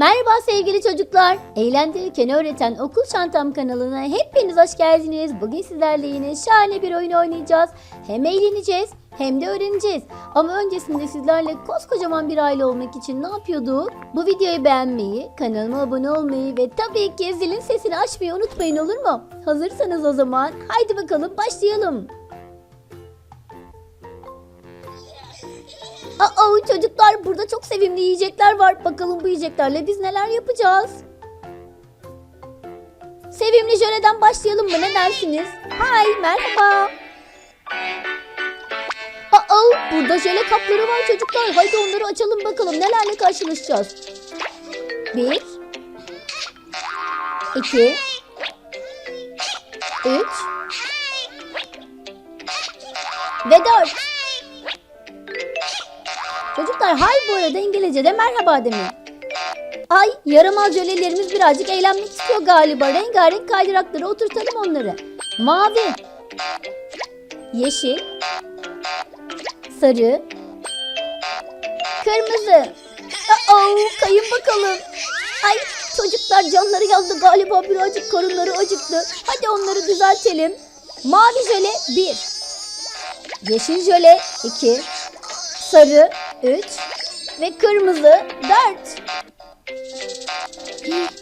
Merhaba sevgili çocuklar. Eğlendirirken öğreten Okul Çantam kanalına hepiniz hoş geldiniz. Bugün sizlerle yine şahane bir oyun oynayacağız. Hem eğleneceğiz hem de öğreneceğiz. Ama öncesinde sizlerle koskocaman bir aile olmak için ne yapıyorduk? Bu videoyu beğenmeyi, kanalıma abone olmayı ve tabii ki zilin sesini açmayı unutmayın olur mu? Hazırsanız o zaman haydi bakalım başlayalım. Aa çocuklar burada çok sevimli yiyecekler var. Bakalım bu yiyeceklerle biz neler yapacağız? Sevimli jöleden başlayalım mı ne dersiniz? Hay merhaba. Aa burada jöle kapları var çocuklar. Haydi onları açalım bakalım nelerle karşılaşacağız. Bir. iki, Üç. Ve dört. Çocuklar hay bu arada İngilizce'de merhaba demeyin. Ay yaramaz jölelerimiz birazcık eğlenmek istiyor galiba. Rengarenk kaydıraklara oturtalım onları. Mavi. Yeşil. Sarı. Kırmızı. Aa, kayın bakalım. Ay çocuklar canları yandı galiba birazcık karınları acıktı. Hadi onları düzeltelim. Mavi jöle 1. Yeşil jöle 2 sarı 3 ve kırmızı 4.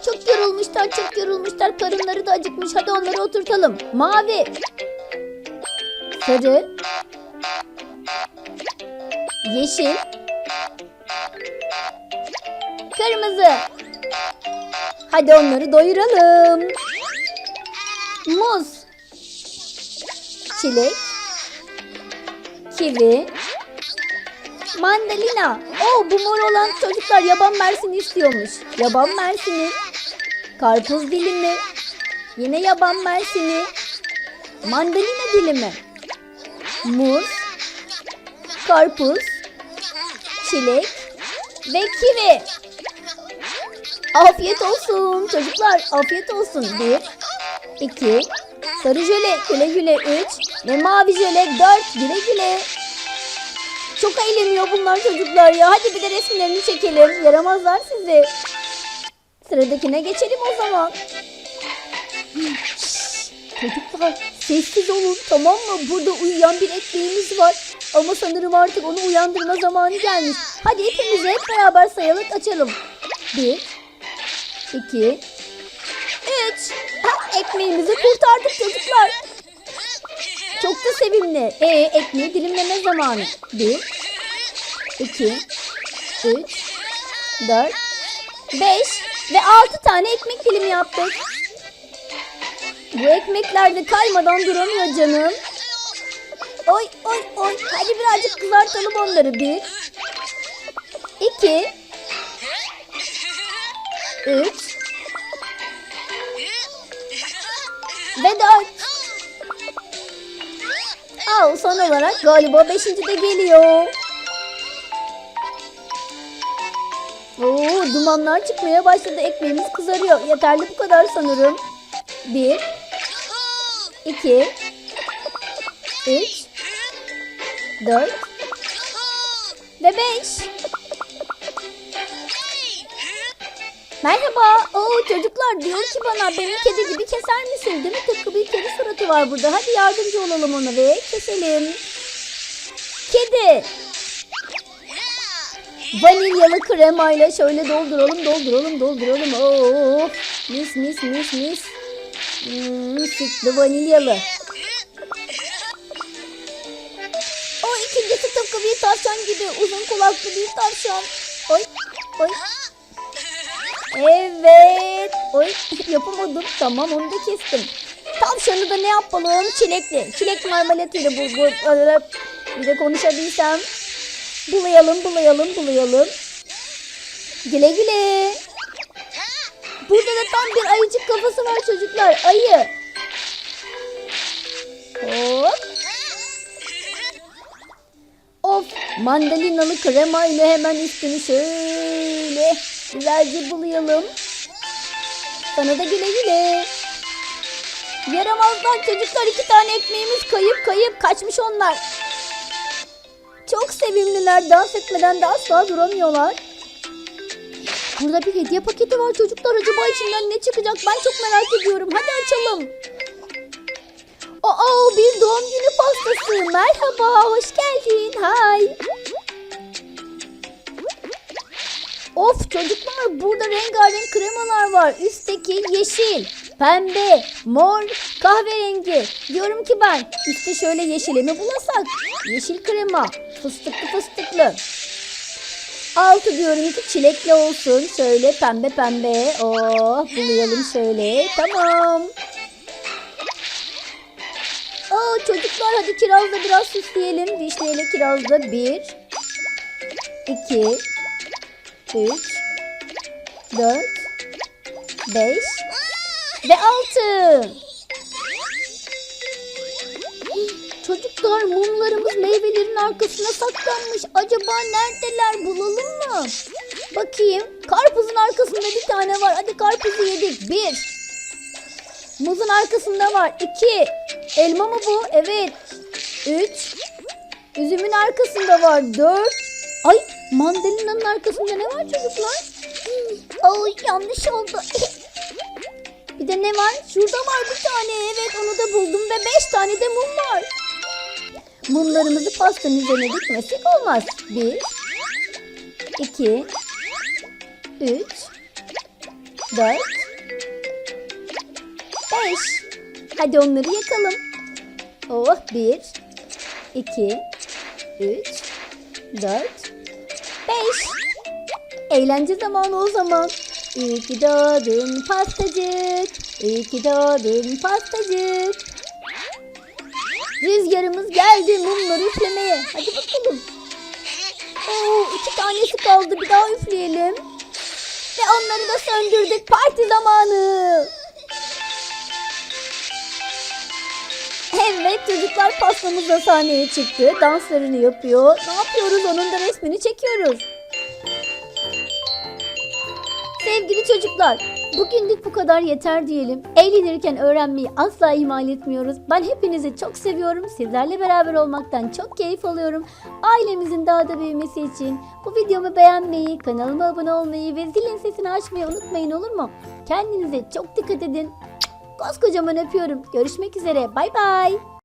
Çok yorulmuşlar, çok yorulmuşlar. Karınları da acıkmış. Hadi onları oturtalım. Mavi, sarı, yeşil, kırmızı. Hadi onları doyuralım. Muz, çilek, kivi, Mandalina. Oo bu mor olan çocuklar yaban mersini istiyormuş. Yaban mersini. Karpuz dilimi. Yine yaban mersini. Mandalina dilimi. Muz. Karpuz. Çilek. Ve kivi. Afiyet olsun çocuklar. Afiyet olsun. Bir. iki, Sarı jöle güle güle üç. Ve mavi jöle dört. Güle güle. Çok eğleniyor bunlar çocuklar ya. Hadi bir de resimlerini çekelim. Yaramazlar sizi. Sıradakine geçelim o zaman. Çocuklar sessiz olun tamam mı? Burada uyuyan bir ekmeğimiz var. Ama sanırım artık onu uyandırma zamanı gelmiş. Hadi hepimiz hep beraber sayalım açalım. Bir, iki, üç. Ha, ekmeğimizi kurtardık sevimli. E ekmeği dilimleme zamanı. Bir, iki, üç, dört, beş ve altı tane ekmek dilimi yaptık. Bu ekmekler de kaymadan duramıyor canım. Oy oy oy. Hadi birazcık kızartalım onları. Bir, iki, üç ve dört. Al son olarak galiba beşinci de geliyor. Oo, dumanlar çıkmaya başladı. Ekmeğimiz kızarıyor. Yeterli bu kadar sanırım. Bir, iki, üç, dört ve beş. Merhaba. Oo, çocuklar diyor ki bana beni kedi gibi keser misin? Değil mi? Tıpkı bir kedi suratı var burada. Hadi yardımcı olalım ona ve keselim. Kedi. Vanilyalı kremayla şöyle dolduralım, dolduralım, dolduralım. Oo, mis mis mis mis. Hmm, sütlü vanilyalı. O ikincisi tıpkı bir tavşan gibi uzun kulaklı bir tavşan. Oy, oy. Evet. Oy yapamadım. Tamam onu da kestim. Tavşanı da ne yapalım? Çilekli. Çilek marmelatıyla bu, bu bir de konuşabilsem. Bulayalım, bulayalım, bulayalım. Güle güle. Burada da tam bir ayıcık kafası var çocuklar. Ayı. Hop. Of mandalinalı krema ile hemen üstünü şöyle güzelce bulayalım. Sana da güle güle. Yaramazlar çocuklar iki tane ekmeğimiz kayıp kayıp kaçmış onlar. Çok sevimliler dans etmeden de asla duramıyorlar. Burada bir hediye paketi var çocuklar. Acaba içinden ne çıkacak? Ben çok merak ediyorum. Hadi açalım. Aa bir doğum günü pastası. Merhaba, hoş geldin. Hay. Of çocuklar burada rengarenk kremalar var. Üstteki yeşil, pembe, mor, kahverengi. Diyorum ki ben işte şöyle yeşile mi bulasak? Yeşil krema, fıstıklı fıstıklı. Altı diyorum ki çilekli olsun. Şöyle pembe pembe. Oh bulayalım şöyle. Tamam. Aa, çocuklar hadi kirazla biraz süsleyelim. Vişneyle kirazla bir, iki, üç, dört, beş ve altı. Çocuklar mumlarımız meyvelerin arkasına saklanmış. Acaba neredeler bulalım mı? Bakayım. Karpuzun arkasında bir tane var. Hadi karpuzu yedik. Bir. Muzun arkasında var. İki. Elma mı bu? Evet. Üç. Üzümün arkasında var. Dört. Ay mandalinanın arkasında ne var çocuklar? Ay yanlış oldu. Bir de ne var? Şurada var bir tane. Evet onu da buldum ve beş tane de mum var. Mumlarımızı pastanın üzerine dikmesek olmaz. Bir, iki, üç, dört, beş. Hadi onları yakalım. Oh bir, iki, üç, dört, beş. Eğlence zamanı o zaman. İyi ki doğdun pastacık. İyi ki doğdun pastacık. Rüzgarımız geldi mumları üflemeye. Hadi bakalım. Oo, iki tanesi kaldı. Bir daha üfleyelim. Ve onları da söndürdük. Parti zamanı. Evet çocuklar pastamız da sahneye çıktı. Danslarını yapıyor. Ne yapıyoruz? Onun da resmini çekiyoruz. Sevgili çocuklar, bugünlük bu kadar yeter diyelim. Eğlenirken öğrenmeyi asla ihmal etmiyoruz. Ben hepinizi çok seviyorum. Sizlerle beraber olmaktan çok keyif alıyorum. Ailemizin daha da büyümesi için bu videomu beğenmeyi, kanalıma abone olmayı ve zilin sesini açmayı unutmayın olur mu? Kendinize çok dikkat edin. Koskocaman öpüyorum. Görüşmek üzere. Bay bay.